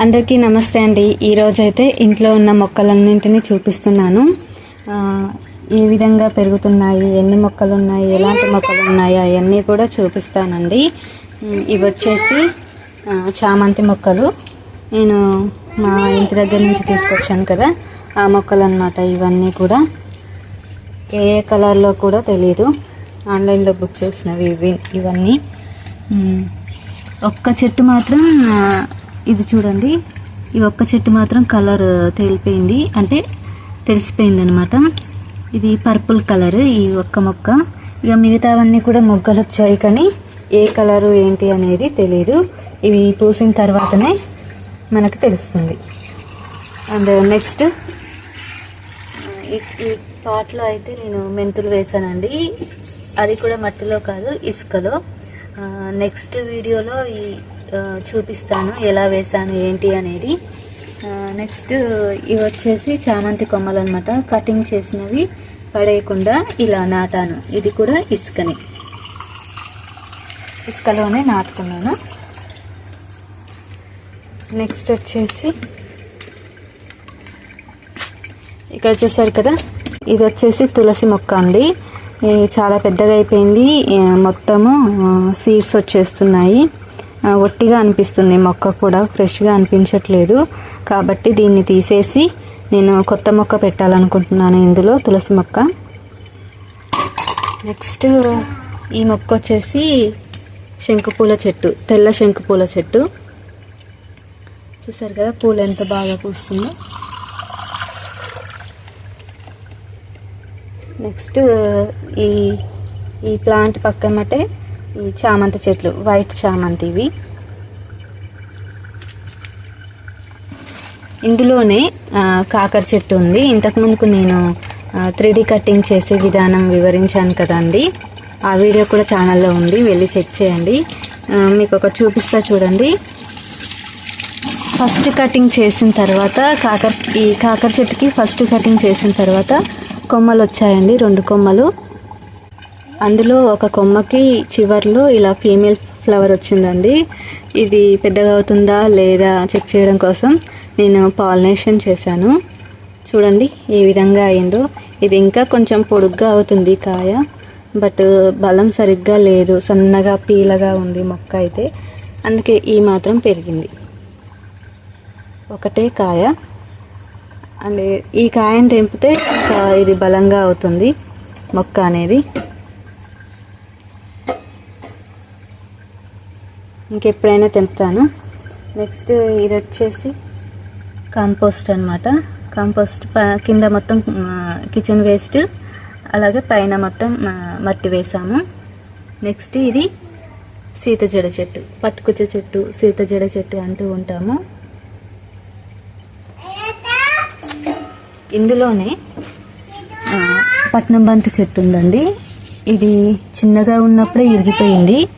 అందరికీ నమస్తే అండి. ఈరోజైతే ఇంట్లో ఉన్న మొక్కలన్నింటినీ చూపిస్తున్నాను. ఏ విధంగా పెరుగుతున్నాయి ఎన్ని మొక్కలు ఉన్నాయి ఎలాంటి మొక్కలు ఉన్నాయి అవన్నీ కూడా చూపిస్తానండి. ఇవి వచ్చేసి చామంతి మొక్కలు. నేను మా ఇంటి దగ్గర నుంచి తీసుకొచ్చాను కదా ఆ మొక్కలు అన్నమాట ఇవన్నీ కూడా. ఏ ఏ కలర్లో కూడా తెలియదు ఆన్లైన్లో బుక్ చేసినవి ఇవి ఇవన్నీ. ఒక్క చెట్టు మాత్రం ఇది చూడండి. ఈ ఒక్క చెట్టు మాత్రం కలర్ తేలిపోయింది. అంటే తెలిసిపోయింది అనమాట ఇది పర్పుల్ కలర్ ఈ ఒక్క మొక్క. ఇక మిగతావన్నీ కూడా మొగ్గలు వచ్చాయి కానీ ఏ కలరు ఏంటి అనేది తెలియదు ఇవి పూసిన తర్వాతనే మనకు తెలుస్తుంది. అండ్ నెక్స్ట్ ఈ ఈ పాట్లో అయితే నేను మెంతులు వేసానండి అది కూడా మట్టిలో కాదు ఇసుకలో. నెక్స్ట్ వీడియోలో ఈ చూపిస్తాను. ఎలా వేసాను ఏంటి అనేది. నెక్స్ట్ ఇవి వచ్చేసి చామంతి కొమ్మలు అనమాట కటింగ్ చేసినవి పడేయకుండా ఇలా నాటాను. ఇది కూడా ఇసుకని. ఇసుకలోనే నాటుకున్నాను నెక్స్ట్ వచ్చేసి ఇక్కడ చూసారు కదా? ఇది వచ్చేసి తులసి మొక్క అండి. చాలా పెద్దగా అయిపోయింది మొత్తము సీడ్స్ వచ్చేస్తున్నాయి. ఒట్టిగా అనిపిస్తుంది. మొక్క కూడా ఫ్రెష్గా అనిపించట్లేదు. కాబట్టి దీన్ని తీసేసి నేను కొత్త మొక్క పెట్టాలనుకుంటున్నాను ఇందులో తులసి మొక్క. నెక్స్ట్ ఈ మొక్క వచ్చేసి శంకుపూల చెట్టు తెల్ల శంకుపూల చెట్టు. చూసారు కదా పూలు ఎంత బాగా పూస్తుందో. నెక్స్ట్ ఈ ఈ ప్లాంట్ పక్కన మటే చామంతి చెట్లు వైట్ చామంతి ఇవి ఇందులోనే కాకర చెట్టు ఉంది. ఇంతకుముందుకు నేను త్రీ కట్టింగ్ కటింగ్ చేసే విధానం వివరించాను కదండి. ఆ వీడియో కూడా ఛానల్లో ఉంది. వెళ్ళి చెక్ చేయండి. మీకు ఒక చూపిస్తా చూడండి. ఫస్ట్ కటింగ్ చేసిన తర్వాత కాకర ఈ కాకర చెట్టుకి ఫస్ట్ కటింగ్ చేసిన తర్వాత కొమ్మలు వచ్చాయండి. రెండు కొమ్మలు. అందులో ఒక కొమ్మకి చివర్లో ఇలా ఫీమేల్ ఫ్లవర్ వచ్చిందండి. ఇది పెద్దగా అవుతుందా లేదా చెక్ చేయడం కోసం నేను పాలినేషన్ చేశాను. చూడండి ఏ విధంగా అయిందో. ఇది ఇంకా కొంచెం పొడుగ్గా అవుతుంది కాయ బట్ బలం సరిగ్గా లేదు. సన్నగా పీలగా ఉంది మొక్క అయితే. అందుకే ఈ మాత్రం పెరిగింది. ఒకటే కాయ. అండ్ ఈ కాయను తెంపితే ఇది బలంగా అవుతుంది మొక్క అనేది. ఇంకెప్పుడైనా తెంపుతాను. నెక్స్ట్ ఇది వచ్చేసి కాంపోస్ట్ అనమాట కాంపోస్ట్ ప- కింద మొత్తం కిచెన్ వేస్ట్ అలాగే పైన మొత్తం మట్టి వేసాము. నెక్స్ట్ ఇది సీత జడ చెట్టు పట్టుకుచ్చ చెట్టు సీత జడ చెట్టు అంటూ ఉంటాము. ఇందులోనే పట్నం బంతి చెట్టు ఉందండి. ఇది చిన్నగా ఉన్నప్పుడే ఇరిగిపోయింది.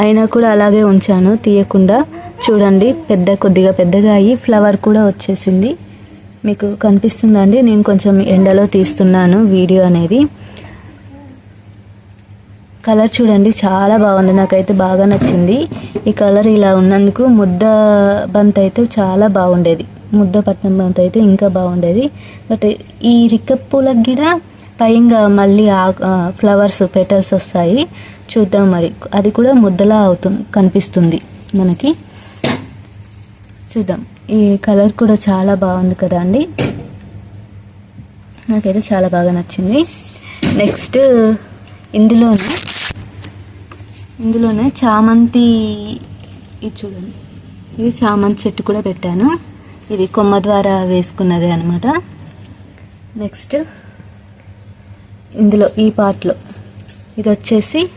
అయినా కూడా అలాగే ఉంచాను తీయకుండా. చూడండి పెద్ద కొద్దిగా పెద్దగా అయ్యి ఫ్లవర్ కూడా వచ్చేసింది. మీకు కనిపిస్తుందండి నేను కొంచెం ఎండలో తీస్తున్నాను వీడియో అనేది. కలర్ చూడండి చాలా బాగుంది నాకైతే బాగా నచ్చింది. ఈ కలర్ ఇలా ఉన్నందుకు ముద్ద బంత్ అయితే చాలా బాగుండేది. ముద్ద పట్నం బంత్ అయితే ఇంకా బాగుండేది. బట్ ఈ రిక్కప్ పూలకు పైగా మళ్ళీ ఆ ఫ్లవర్స్ పెటల్స్ వస్తాయి. చూద్దాం మరి. అది కూడా ముద్దలా అవుతుంది కనిపిస్తుంది మనకి. చూద్దాం. ఈ కలర్ కూడా చాలా బాగుంది కదా అండి. నాకైతే చాలా బాగా నచ్చింది. నెక్స్ట్ ఇందులోనే ఇందులోనే చామంతి ఇది చూడండి. ఇది చామంతి చెట్టు కూడా పెట్టాను. ఇది కొమ్మ ద్వారా వేసుకున్నది అనమాట నెక్స్ట్ ఇందులో ఈ పార్ట్లో. ఇది వచ్చేసి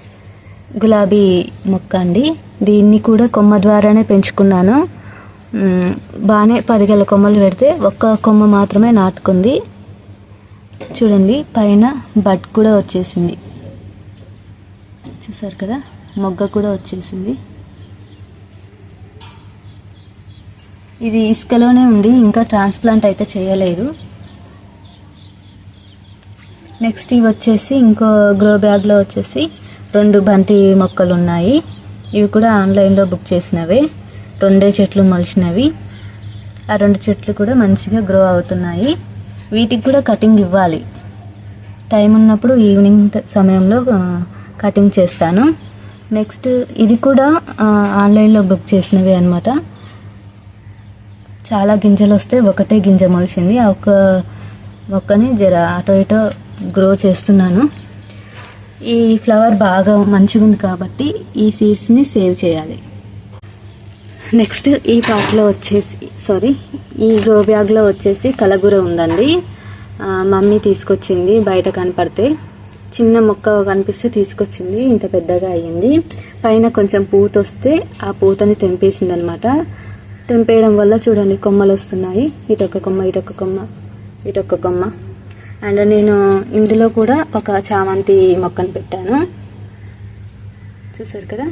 గులాబీ మొక్క అండి. దీన్ని కూడా కొమ్మ ద్వారానే పెంచుకున్నాను. బాగానే పదిగల కొమ్మలు పెడితే ఒక్క కొమ్మ మాత్రమే నాటుకుంది. చూడండి పైన బడ్ కూడా వచ్చేసింది. చూసారు కదా? మొగ్గ కూడా వచ్చేసింది. ఇది ఇసుకలోనే ఉంది ఇంకా ట్రాన్స్ప్లాంట్ అయితే చేయలేదు. నెక్స్ట్ ఇవి వచ్చేసి ఇంకో గ్రో బ్యాగ్లో వచ్చేసి రెండు బంతి మొక్కలు ఉన్నాయి ఇవి కూడా ఆన్లైన్లో బుక్ చేసినవే. రెండే చెట్లు మొలిచినవి. ఆ రెండు చెట్లు కూడా మంచిగా గ్రో అవుతున్నాయి. వీటికి కూడా కటింగ్ ఇవ్వాలి. టైం ఉన్నప్పుడు ఈవినింగ్ సమయంలో కటింగ్ చేస్తాను. నెక్స్ట్ ఇది కూడా ఆన్లైన్లో బుక్ చేసినవి అనమాట చాలా గింజలు వస్తే ఒకటే గింజ మొలిచింది. ఆ ఒక్క మొక్కని జర అటో ఇటో గ్రో చేస్తున్నాను. ఈ ఫ్లవర్ బాగా మంచిగా ఉంది కాబట్టి ఈ సీడ్స్ని సేవ్ చేయాలి. నెక్స్ట్ ఈ పాట్లో వచ్చేసి సారీ ఈ గ్రో బ్యాగ్లో వచ్చేసి కలగూర ఉందండి. మమ్మీ తీసుకొచ్చింది బయట కనపడితే. చిన్న మొక్క కనిపిస్తే తీసుకొచ్చింది ఇంత పెద్దగా అయ్యింది. పైన కొంచెం పూత వస్తే ఆ పూతని తెంపేసింది అనమాట తెంపేయడం వల్ల చూడండి కొమ్మలు వస్తున్నాయి. ఇటొక కొమ్మ ఇటొక కొమ్మ ఇటొక కొమ్మ. అండ్ నేను ఇందులో కూడా ఒక చామంతి మొక్కను పెట్టాను. చూసారు కదా?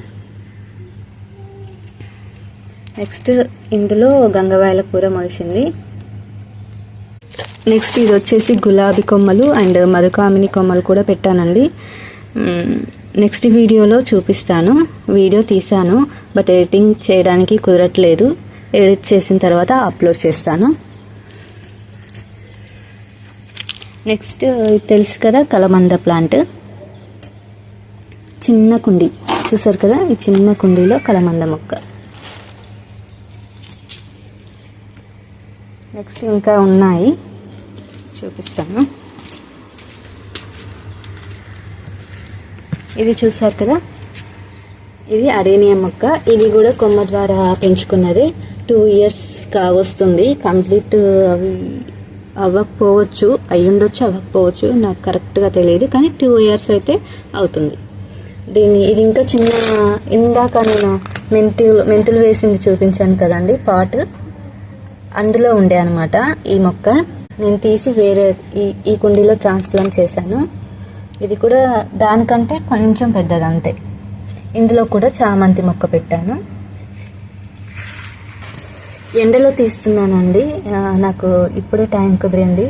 నెక్స్ట్ ఇందులో గంగవాయల కూర మొలిచింది నెక్స్ట్ ఇది వచ్చేసి గులాబీ కొమ్మలు అండ్ మధుకామిని కొమ్మలు కూడా పెట్టానండి. నెక్స్ట్ వీడియోలో చూపిస్తాను. వీడియో తీసాను బట్ ఎడిటింగ్ చేయడానికి కుదరట్లేదు. ఎడిట్ చేసిన తర్వాత అప్లోడ్ చేస్తాను. నెక్స్ట్ uh, తెలుసు కదా కలమంద ప్లాంట్ చిన్న కుండీ. చూసారు కదా ఈ చిన్న కుండీలో కలమంద మొక్క. నెక్స్ట్ ఇంకా ఉన్నాయి. చూపిస్తాను. ఇది చూసారు కదా ఇది అరేనియం మొక్క. ఇది కూడా కొమ్మ ద్వారా పెంచుకున్నది. టూ ఇయర్స్ కావస్తుంది కంప్లీట్ అవి అవ్వకపోవచ్చు అయ్యుండొచ్చు అవ్వకపోవచ్చు నాకు కరెక్ట్గా తెలియదు కానీ టూ ఇయర్స్ అయితే అవుతుంది. దీన్ని ఇది ఇంకా చిన్న ఇందాక నేను మెంతులు మెంతులు వేసింది చూపించాను కదండి పాట్. అందులో ఉండే అనమాట ఈ మొక్క. నేను తీసి వేరే ఈ ఈ కుండీలో ట్రాన్స్ప్లాంట్ చేశాను. ఇది కూడా దానికంటే కొంచెం పెద్దది అంతే ఇందులో కూడా చామంతి మొక్క పెట్టాను. ఎండలో తీస్తున్నానండి. నాకు ఇప్పుడే టైం కుదిరింది.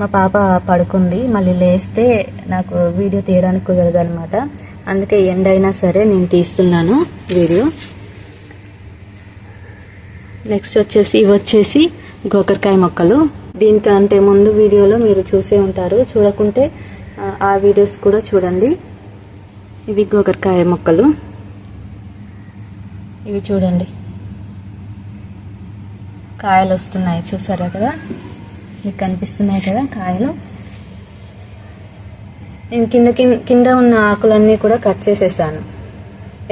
మా పాప పడుకుంది. మళ్ళీ లేస్తే నాకు వీడియో తీయడానికి కుదరదు అనమాట అందుకే ఎండ అయినా సరే నేను తీస్తున్నాను వీడియో. నెక్స్ట్ వచ్చేసి ఇవి వచ్చేసి గోకరకాయ మొక్కలు. దీనికంటే ముందు వీడియోలో మీరు చూసే ఉంటారు. చూడకుంటే ఆ వీడియోస్ కూడా చూడండి. ఇవి గోకరకాయ మొక్కలు. ఇవి చూడండి. కాయలు వస్తున్నాయి. చూసారా కదా? మీకు కనిపిస్తున్నాయి కదా కాయలు? నేను కింద కింద- కింద ఉన్న ఆకులన్నీ కూడా కట్ చేసేసాను.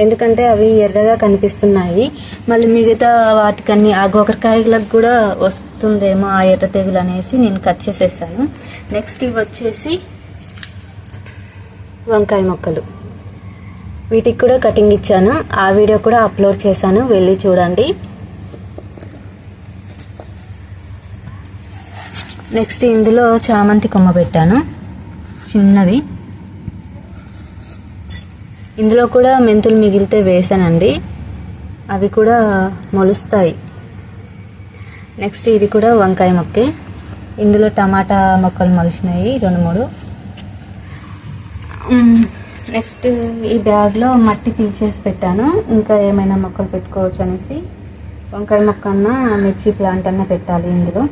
ఎందుకంటే అవి ఎర్రగా కనిపిస్తున్నాయి. మళ్ళీ మిగతా వాటికన్నీ ఆ గోకరకాయలకు కూడా వస్తుందేమో ఆ ఎర్ర తెగులు అనేసి నేను కట్ చేసేసాను. నెక్స్ట్ ఇవి వచ్చేసి వంకాయ మొక్కలు. వీటికి కూడా కటింగ్ ఇచ్చాను. ఆ వీడియో కూడా అప్లోడ్ చేశాను. వెళ్ళి చూడండి. నెక్స్ట్ ఇందులో చామంతి కొమ్మ పెట్టాను. చిన్నది. ఇందులో కూడా మెంతులు మిగిలితే వేసానండి. అవి కూడా మొలుస్తాయి. నెక్స్ట్ ఇది కూడా వంకాయ మొక్కే. ఇందులో టమాటా మొక్కలు మొలిచినాయి రెండు మూడు. నెక్స్ట్ ఈ బ్యాగ్లో మట్టి పీల్చేసి పెట్టాను. ఇంకా ఏమైనా మొక్కలు పెట్టుకోవచ్చు అనేసి. వంకాయ మొక్క అన్న మిర్చి ప్లాంట్ అన్న పెట్టాలి ఇందులో.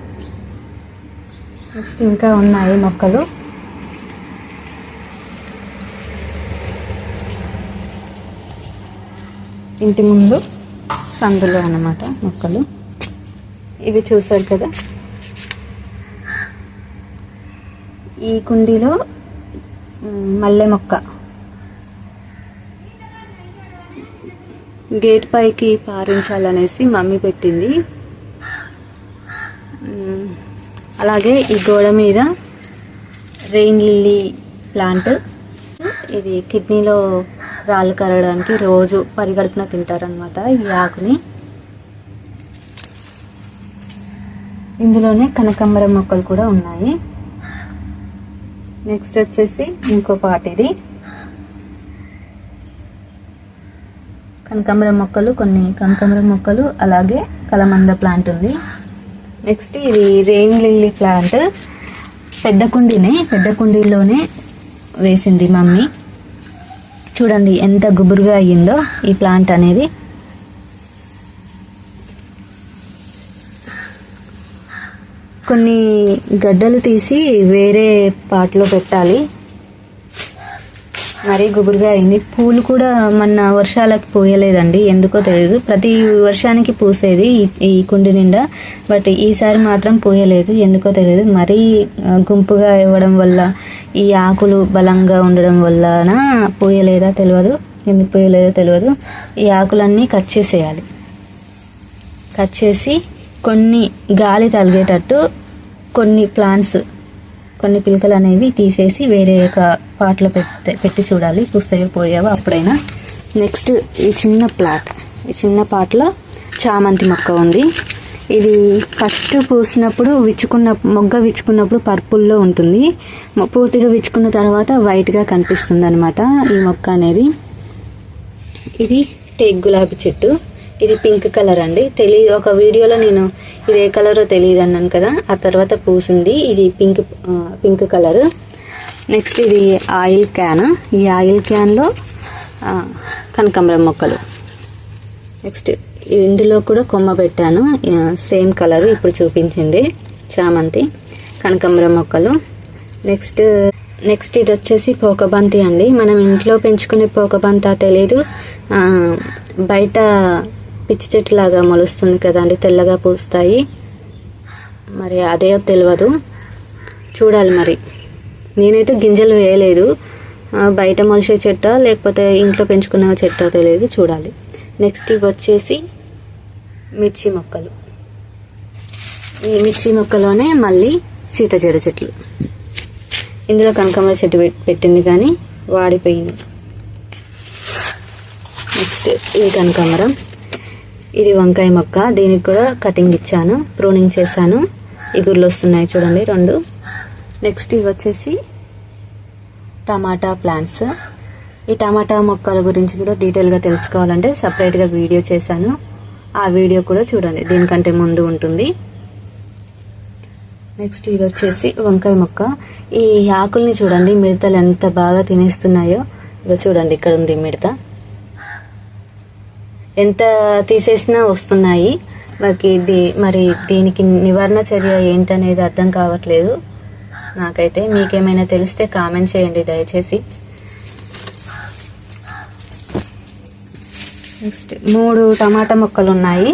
నెక్స్ట్ ఇంకా ఉన్నాయి మొక్కలు. ఇంటి ముందు సందులో అన్నమాట మొక్కలు. ఇవి చూసారు కదా? ఈ కుండీలో మల్లె మొక్క. గేట్ పైకి పారించాలనేసి మమ్మీ పెట్టింది మ్, అలాగే ఈ గోడ మీద రెయిన్ లిల్లీ ప్లాంట్. ఇది కిడ్నీలో రాళ్ళు కరగడానికి రోజు పరిగడుపున తింటారనమాట ఈ ఆకుని. ఇందులోనే కనకాంబరం మొక్కలు కూడా ఉన్నాయి. నెక్స్ట్ వచ్చేసి ఇంకో పాట ఇది. కనకాంబరం మొక్కలు కొన్ని కనకాంబరం మొక్కలు అలాగే కలమంద ప్లాంట్ ఉంది. నెక్స్ట్ ఇది రెయిన్ లిల్లీ ప్లాంట్ పెద్ద కుండీనే పెద్ద కుండీలోనే వేసింది మమ్మీ. చూడండి ఎంత గుబురుగా అయ్యిందో ఈ ప్లాంట్ అనేది. కొన్ని గడ్డలు తీసి వేరే పాటలో పెట్టాలి. మరీ గుబురుగా అయింది. పూలు కూడా మొన్న వర్షాలకు పోయలేదండి. ఎందుకో తెలియదు ప్రతి వర్షానికి పూసేది ఈ- కుండి నిండా. బట్ ఈసారి మాత్రం పూయలేదు. ఎందుకో తెలియదు మరీ గుంపుగా ఇవ్వడం వల్ల ఈ ఆకులు బలంగా ఉండడం వలన పోయలేదా తెలియదు ఎందుకు పోయలేదో తెలియదు ఈ ఆకులన్నీ కట్ చేసేయాలి. కట్ చేసి కొన్ని గాలి తలిగేటట్టు కొన్ని ప్లాంట్స్ కొన్ని పిలకలు అనేవి తీసేసి వేరే ఒక పాటలో పెట్టి పెట్టి చూడాలి. పుస్తకం పోయావో? అప్పుడైనా. నెక్స్ట్ ఈ చిన్న ప్లాట్ ఈ చిన్న పాటలో చామంతి మొక్క ఉంది. ఇది ఫస్ట్ పూసినప్పుడు విచ్చుకున్న మొగ్గ విచ్చుకున్నప్పుడు పర్పుల్లో ఉంటుంది. పూర్తిగా విచ్చుకున్న తర్వాత వైట్గా కనిపిస్తుంది అనమాట ఈ మొక్క అనేది. ఇది టేక్ గులాబీ చెట్టు. ఇది పింక్ కలర్ అండి. తెలియ ఒక వీడియోలో నేను ఇది ఏ కలరో తెలియదు అన్నాను కదా. ఆ తర్వాత పూసింది. ఇది పింక్ పింక్ కలర్ నెక్స్ట్ ఇది ఆయిల్ క్యాన్ ఈ ఆయిల్ క్యాన్లో కనకాంబరం మొక్కలు. నెక్స్ట్ ఇందులో కూడా కొమ్మ పెట్టాను. సేమ్ కలర్ ఇప్పుడు చూపించింది చామంతి కనకాంబరం మొక్కలు. నెక్స్ట్ నెక్స్ట్ ఇది వచ్చేసి పోకబంతి అండి. మనం ఇంట్లో పెంచుకునే పోకబంత తెలియదు బయట పిచ్చి చెట్టు లాగా మొలుస్తుంది కదండి తెల్లగా పూస్తాయి. మరి అదే తెలియదు చూడాలి మరి. నేనైతే గింజలు వేయలేదు. బయట మొలిచే చెట్ట లేకపోతే ఇంట్లో పెంచుకున్న చెట్ట తెలియదు చూడాలి. నెక్స్ట్ ఇవి వచ్చేసి మిర్చి మొక్కలు. ఈ మిర్చి మొక్కలోనే మళ్ళీ సీతజడ చెట్లు. ఇందులో కనకాంబర చెట్టు పెట్టింది కానీ వాడిపోయింది. నెక్స్ట్ ఇది కనకాంబరం. ఇది వంకాయ మొక్క. దీనికి కూడా కటింగ్ ఇచ్చాను. ప్రూనింగ్ చేశాను. ఇగుర్లు వస్తున్నాయి చూడండి రెండు. నెక్స్ట్ ఇవి వచ్చేసి టమాటా ప్లాంట్స్ ఈ టమాటా మొక్కల గురించి కూడా డీటెయిల్గా తెలుసుకోవాలంటే సపరేట్గా వీడియో చేశాను. ఆ వీడియో కూడా చూడండి దీనికంటే ముందు ఉంటుంది. నెక్స్ట్ ఇది వచ్చేసి వంకాయ మొక్క. ఈ ఆకుల్ని చూడండి మిడతలు ఎంత బాగా తినేస్తున్నాయో. ఇదో చూడండి ఇక్కడ ఉంది మిడత. ఎంత తీసేసినా వస్తున్నాయి. మరి ఇది మరి దీనికి నివారణ చర్య ఏంటనేది అర్థం కావట్లేదు. నాకైతే మీకేమైనా తెలిస్తే కామెంట్ చేయండి దయచేసి. నెక్స్ట్ మూడు టమాటా మొక్కలు ఉన్నాయి.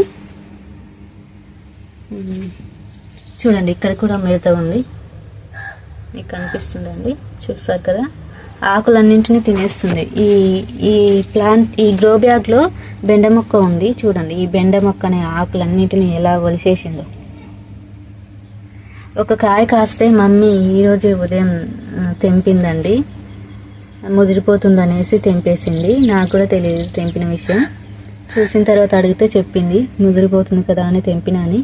చూడండి ఇక్కడ కూడా మిగతా ఉంది. మీకు కనిపిస్తుందండి. చూస్తారు కదా? ఆకులన్నింటినీ తినేస్తుంది. ఈ ఈ ప్లాంట్ ఈ గ్రో బ్యాగ్లో బెండ మొక్క ఉంది. చూడండి ఈ బెండ మొక్క అనే ఆకులన్నింటినీ ఎలా ఒలిసేసిందో ఒక కాయ కాస్తే మమ్మీ ఈరోజే ఉదయం తెంపిందండి. ముదిరిపోతుంది అనేసి తెంపేసింది. నాకు కూడా తెలియదు తెంపిన విషయం. చూసిన తర్వాత అడిగితే చెప్పింది ముదిరిపోతుంది కదా అని తెంపినా అని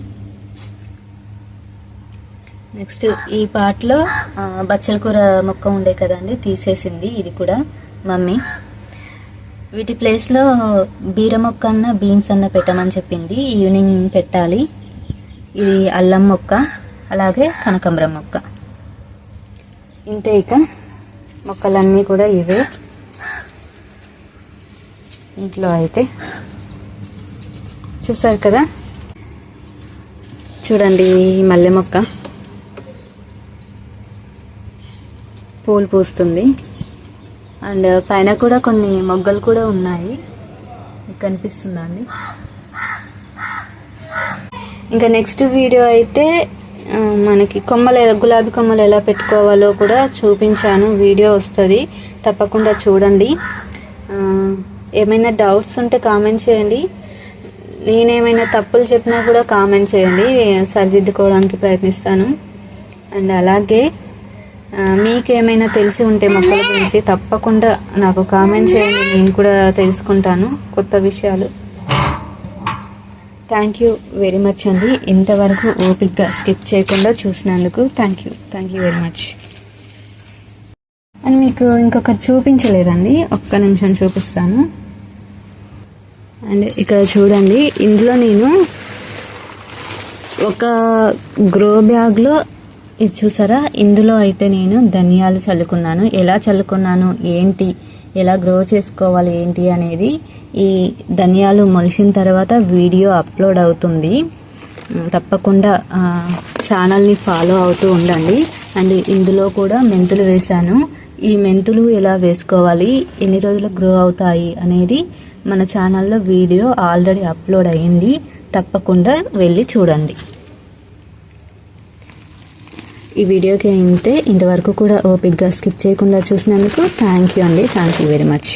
నెక్స్ట్ ఈ పాటలో బచ్చల కూర మొక్క ఉండే కదండి తీసేసింది ఇది కూడా మమ్మీ. వీటి ప్లేస్లో బీర మొక్క అన్న బీన్స్ అన్న పెట్టమని చెప్పింది. ఈవినింగ్ పెట్టాలి. ఇది అల్లం మొక్క అలాగే కనకాంబరం మొక్క. ఇంతే ఇక. మొక్కలన్నీ కూడా ఇవే. ఇంట్లో అయితే. చూసారు కదా? చూడండి మల్లె మొక్క. పూలు పూస్తుంది. అండ్ పైన కూడా కొన్ని మొగ్గలు కూడా ఉన్నాయి. కనిపిస్తుందండి కనిపిస్తుందా అండి? ఇంకా నెక్స్ట్ వీడియో అయితే మనకి కొమ్మలు ఎలా- గులాబీ కొమ్మలు ఎలా పెట్టుకోవాలో కూడా చూపించాను. వీడియో వస్తుంది. తప్పకుండా చూడండి. ఏమైనా డౌట్స్ ఉంటే కామెంట్ చేయండి. నేనేమైనా తప్పులు చెప్పినా కూడా కామెంట్ చేయండి. సరిదిద్దుకోవడానికి ప్రయత్నిస్తాను. అండ్ అలాగే మీకేమైనా తెలిసి ఉంటే మొక్కల గురించి తప్పకుండా నాకు కామెంట్ చేయండి నేను కూడా తెలుసుకుంటాను కొత్త విషయాలు. థ్యాంక్ యూ వెరీ మచ్ అండి. ఇంతవరకు ఓపిక్గా స్కిప్ చేయకుండా చూసినందుకు thank you thank you very much and మీకు ఇంకొకటి చూపించలేదండి. ఒక్క నిమిషం చూపిస్తాను. అండ్ ఇక్కడ చూడండి. ఇందులో నేను ఒక గ్రో బ్యాగ్లో ఇది చూసారా? ఇందులో అయితే నేను ధనియాలు చల్లుకున్నాను. ఎలా చల్లుకున్నాను? ఏంటి? ఎలా గ్రో చేసుకోవాలి? ఏంటి అనేది ఈ ధనియాలు మొలిసిన తర్వాత వీడియో అప్లోడ్ అవుతుంది. తప్పకుండా ఛానల్ని ఫాలో అవుతూ ఉండండి. అండ్ ఇందులో కూడా మెంతులు వేశాను. ఈ మెంతులు ఎలా వేసుకోవాలి? ఎన్ని రోజులు గ్రో అవుతాయి అనేది మన ఛానల్లో వీడియో ఆల్రెడీ అప్లోడ్ అయ్యింది. తప్పకుండా వెళ్ళి చూడండి. ఈ వీడియోకి అయితే ఇంతవరకు కూడా ఓపిక్గా స్కిప్ చేయకుండా చూసినందుకు థ్యాంక్ యూ అండి. Thank you very much.